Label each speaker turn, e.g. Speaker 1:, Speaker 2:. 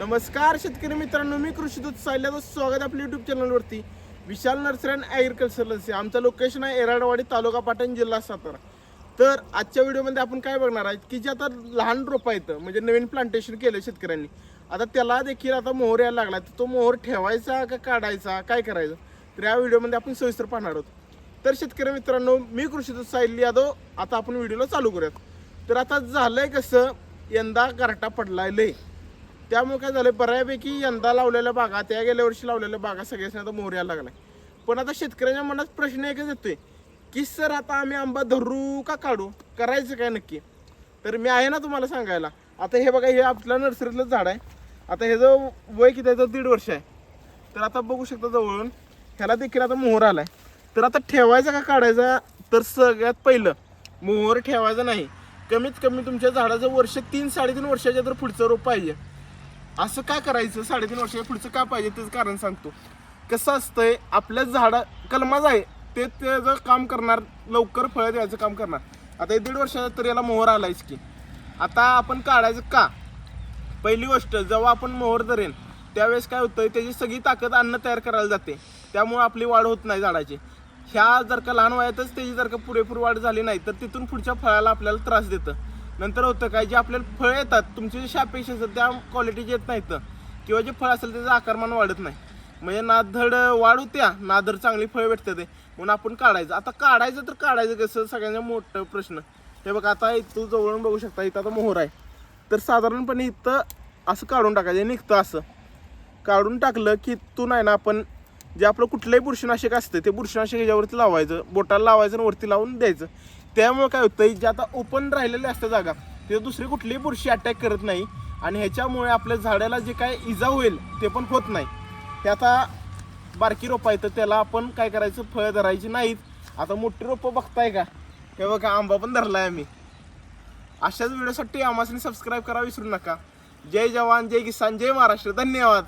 Speaker 1: नमस्कार शेतकरी मित्रांनो मी कृषी दूत सायल्याचं स्वागत आपल्या युट्यूब चॅनलवरती विशाल नर्सरी अँड ॲग्रिकल्चरलचे आमचं लोकेशन आहे एराडवाडी तालुका पाटण जिल्हा सातारा. तर आजच्या व्हिडिओमध्ये आपण काय बघणार आहेत की जे आता लहान रोपं येतं म्हणजे नवीन प्लांटेशन केलं शेतकऱ्यांनी. आता त्याला देखील आता मोहर यायला लागला तर तो मोहर ठेवायचा का काढायचा? काय करायचं? तर या व्हिडिओमध्ये आपण सविस्तर पाहणार आहोत. तर शेतकरी मित्रांनो मी कृषी दूत साहिल यादव. आता आपण व्हिडिओला चालू करूयात. तर आता झालंय कसं? यंदा गारटा पडलाय लय. त्यामुळे काय झालं बऱ्यापैकी यंदा लावलेल्या बागा त्या गेल्या वर्षी लावलेल्या बागा सगळ्यासनी आता मोहर यायला लागलाय. पण आता शेतकऱ्यांच्या मनात प्रश्न एकच येतोय की सर आता आम्ही आंबा धरू का काढू? करायचं काय नक्की? तर मी आहे ना तुम्हाला सांगायला आता हे बघा हे आपल्या नर्सरीतलं झाड आहे. आता हे जो वय किती आहे? तर दीड वर्ष आहे. तर आता बघू शकता जवळून ह्याला देखील आता मोहर आलाय. तर आता ठेवायचा का काढायचा? तर सगळ्यात पहिलं मोहर ठेवायचा नाही. कमीत कमी तुमच्या झाडाचं वर्ष तीन साडेतीन वर्षाच्या तर पुढचं रोप पाहिजे. असं का करायचं? साडेतीन वर्षाच्या पुढचं का पाहिजे? त्याचं कारण सांगतो. कसं असतंय आपल्या झाडा कलमाज आहे ते त्याचं काम करणार लवकर फळं द्यायचं काम करणार. आता हे दीड वर्षाचा तर याला मोहर आलायच की. आता आपण काढायचं का? पहिली गोष्ट जेव्हा आपण मोहर धरेन त्यावेळेस काय होतं त्याची सगळी ताकद अन्न तयार करायला जाते. त्यामुळे आपली वाढ होत नाही झाडाची. ह्या जर का लहान वयातच त्याची जर का पुरेपूर वाढ झाली नाही तर तिथून पुढच्या फळाला आपल्याला त्रास देतं. नंतर होतं काय जे आपल्याला फळं येतात तुमचे जे शापेक्ष असतात त्या क्वालिटीचे येत नाहीत. किंवा जे फळ असेल त्याचं आकारमान वाढत नाही. म्हणजे नाधड वाढू होत्या नाधड चांगली फळं भेटतात ते. म्हणून आपण काढायचं. आता काढायचं तर काढायचं कसं? सगळ्यांचा मोठं प्रश्न. हे बघा आता इथं जवळून बघू शकता इथं आता मोहर आहे. तर साधारणपणे इथं असं काढून टाकायचं. निघतं असं. काढून टाकलं की इथून आहे ना आपण जे आपलं कुठलंही बुरशीनाशक असतं ते बुरशीनाशक ह्याच्यावरती लावायचं. बोटाला लावायचं आणि वरती लावून द्यायचं. त्यामुळे काय होतं जे आता ओपन राहिलेले असतं जागा ते दुसरी कुठलीही बुरशी अटॅक करत नाही. आणि ह्याच्यामुळे आपल्या झाडाला जे काय इजा होईल ते पण होत नाही. ते आता बारकी रोपं आहेत तर त्याला आपण काय करायचं? फळं धरायची नाहीत. आता मोठी रोपं बघताय का? हे बघा आंबा पण धरलाय आम्ही. अशाच व्हिडिओसाठी आम्हाला सबस्क्राईब करा विसरू नका. जय जवान जय किसान जय महाराष्ट्र. धन्यवाद.